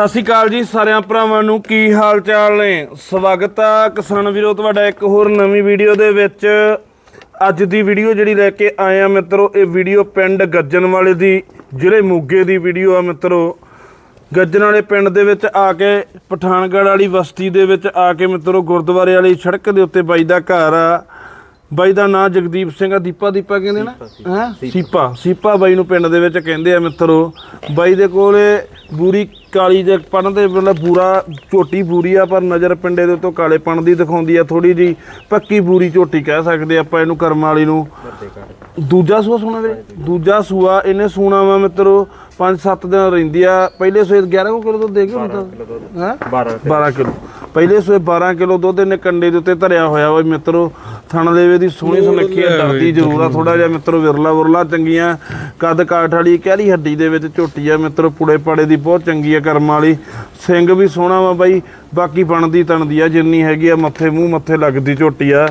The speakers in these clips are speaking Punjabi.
ਸਤਿ ਸ਼੍ਰੀ ਅਕਾਲ ਜੀ ਸਾਰਿਆਂ ਭਰਾਵਾਂ ਨੂੰ, ਕੀ ਹਾਲ ਚਾਲ ਨੇ? ਸਵਾਗਤ ਆ ਕਿਸਾਨ ਵੀਰੋ, ਤੁਹਾਡਾ ਇੱਕ ਹੋਰ ਨਵੀਂ ਵੀਡੀਓ ਦੇ ਵਿੱਚ। ਅੱਜ ਦੀ ਵੀਡੀਓ ਜਿਹੜੀ ਲੈ ਕੇ ਆਏ ਆ ਮਿੱਤਰੋ, ਇਹ ਵੀਡੀਓ ਪਿੰਡ ਗੱਜਣ ਵਾਲੇ ਦੀ, ਜ਼ਿਲ੍ਹੇ ਮੋਗੇ ਦੀ ਵੀਡੀਓ ਆ ਮਿੱਤਰੋ। ਗੱਜਣ ਵਾਲੇ ਪਿੰਡ ਦੇ ਵਿੱਚ ਆ ਕੇ, ਪਠਾਨਗੜ੍ਹ ਵਾਲੀ ਬਸਤੀ ਦੇ ਵਿੱਚ ਆ ਕੇ ਮਿੱਤਰੋ, ਗੁਰਦੁਆਰੇ ਵਾਲੀ ਸੜਕ ਦੇ ਉੱਤੇ ਬਾਈ ਦਾ ਘਰ ਆ। ਬਾਈ ਦਾ ਨਾਂ ਜਗਦੀਪ ਸਿੰਘ ਆ ਦੀਪਾ ਦੀਪਾ ਕਹਿੰਦੇ ਨਾ? ਹੈ? ਸੀਪਾ। ਸੀਪਾ ਬਾਈ ਨੂੰ ਪਿੰਡ ਦੇ ਵਿੱਚ ਕਹਿੰਦੇ ਆ ਮਿੱਤਰੋ। ਬਾਈ ਦੇ ਕੋਲੇ ਬੂਰੀ ਕਾਲੀ ਦੇ ਪਣ ਦੇ ਮਤਲਬ ਬੂਰਾ ਝੋਟੀ ਬੂਰੀ ਆ ਪਰ ਨਜ਼ਰ ਪਿੰਡੇ ਦੇ ਉੱਤੋਂ ਕਾਲੇ ਪਣ ਦੀ ਦਿਖਾਉਂਦੀ ਆ ਥੋੜੀ ਜੀ ਪੱਕੀ ਬੂਰੀ ਝੋਟੀ ਕਹਿ ਸਕਦੇ ਆਪਾਂ ਇਹਨੂੰ ਕਰਮ ਵਾਲੀ ਨੂੰ। ਦੂਜਾ ਸੂਆ ਸੋਣਾ ਵੀਰੇ? ਦੂਜਾ ਸੂਆ ਇਹਨੇ ਸੂਣਾ ਵਾ ਮਿੱਤਰੋ 5-7 ਦਿਨ ਰਹਿੰਦੀ ਆ। ਪਹਿਲੇ ਸੂਏ 11 ਕਿਲੋ ਦੁੱਧ ਦੇ ਕੇ ਹੁੰਦਾ ਹੈ? 12 12 ਕਿਲੋ। ਪਹਿਲੇ ਸੂਏ 12 ਕਿਲੋ ਦੁੱਧ ਇਹਨੇ ਕੰਡੇ ਦੇ ਉੱਤੇ ਧਰਿਆ ਹੋਇਆ ਵਾ ਮਿੱਤਰੋ। ਥਣ ਲੇਵੇ ਦੀ ਸੋਹਣੀ ਸੁਨੱਖੀ ਡਰਦੀ ਜ਼ਰੂਰ ਆ ਥੋੜਾ ਜਿਹਾ ਮਿੱਤਰੋ ਵਿਰਲਾ ਵਿਰਲਾ ਚੰਗੀਆਂ ਕੱਦ ਕਾਠ ਵਾਲੀ ਕਹਿਰੀ ਹੱਡੀ ਦੇ ਵਿੱਚ ਝੋਟੀ ਆ ਮਿੱਤਰੋ ਪੁੜੇ ਪਾੜੇ ਦੀ ਬਹੁਤ ਚੰਗੀ ਆ ਕਰਮ ਵਾਲੀ। ਸਿੰਘ ਵੀ ਸੋਹਣਾ ਵਾ ਬਾਈ ਬਾਕੀ ਬਣਦੀ ਤਣਦੀ ਆ ਜਿੰਨੀ ਹੈਗੀ ਆ ਮੱਥੇ ਮੂੰਹ ਮੱਥੇ ਲੱਗਦੀ ਝੋਟੀ ਆ।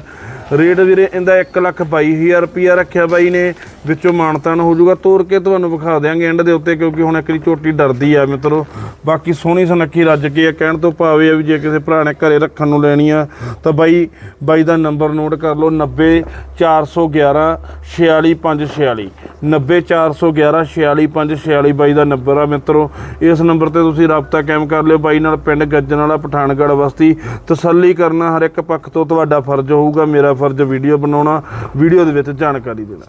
ਰੇਟ ਵੀਰੇ ਇਹਦਾ 1 ਲੱਖ 22000 ਰੁਪਿਆ ਰੱਖਿਆ ਬਾਈ ਨੇ, ਵਿੱਚੋਂ ਮਾਨਤਾਨ ਹੋ ਜਾਊਗਾ ਤੋੜ ਕੇ ਤੁਹਾਨੂੰ ਵਿਖਾ ਦਿਆਂਗੇ ਐਂਡ ਦੇ ਉੱਤੇ, ਕਿਉਂਕਿ ਹੁਣ ਇੱਕ ਦੀ ਝੋਟੀ ਡਰਦੀ ਆ ਮਿੱਤਰੋ। ਬਾਕੀ ਸੋਹਣੀ ਸੁਨੱਖੀ ਰੱਜ ਕੇ ਆ, ਕਹਿਣ ਤੋਂ ਭਾਵੇਂ ਆ ਵੀ ਜੇ ਕਿਸੇ ਭਰਾ ਨੇ ਘਰੇ ਰੱਖਣ ਨੂੰ ਲੈਣੀ ਆ, ਤਾਂ ਬਾਈ ਬਾਈ ਦਾ ਨੰਬਰ ਨੋਟ ਕਰ ਲਓ 90 411 46546 90 411 46546 ਬਾਈ ਦਾ ਨੰਬਰ ਆ ਮਿੱਤਰੋ। ਇਸ ਨੰਬਰ ਤੇ ਤੁਸੀਂ ਰਾਬਤਾ ਕਾਇਮ ਕਰ ਲਿਓ, ਬਾਈ ਨਾਲ ਪਿੰਡ ਗੱਜਣ ਵਾਲਾ ਪਠਾਨਗੜ੍ਹ ਬਸਤੀ ਤਸੱਲੀ ਕਰਨਾ ਹਰ ਇੱਕ ਪੱਖ ਤੋਂ ਤੁਹਾਡਾ ਫਰਜ਼ ਹੋਊਗਾ, ਮੇਰਾ ਫਰਜ਼ ਵੀਡੀਓ ਬਣਾਉਣਾ ਵੀਡੀਓ ਦੇ ਵਿੱਚ ਜਾਣਕਾਰੀ ਦੇਣਾ।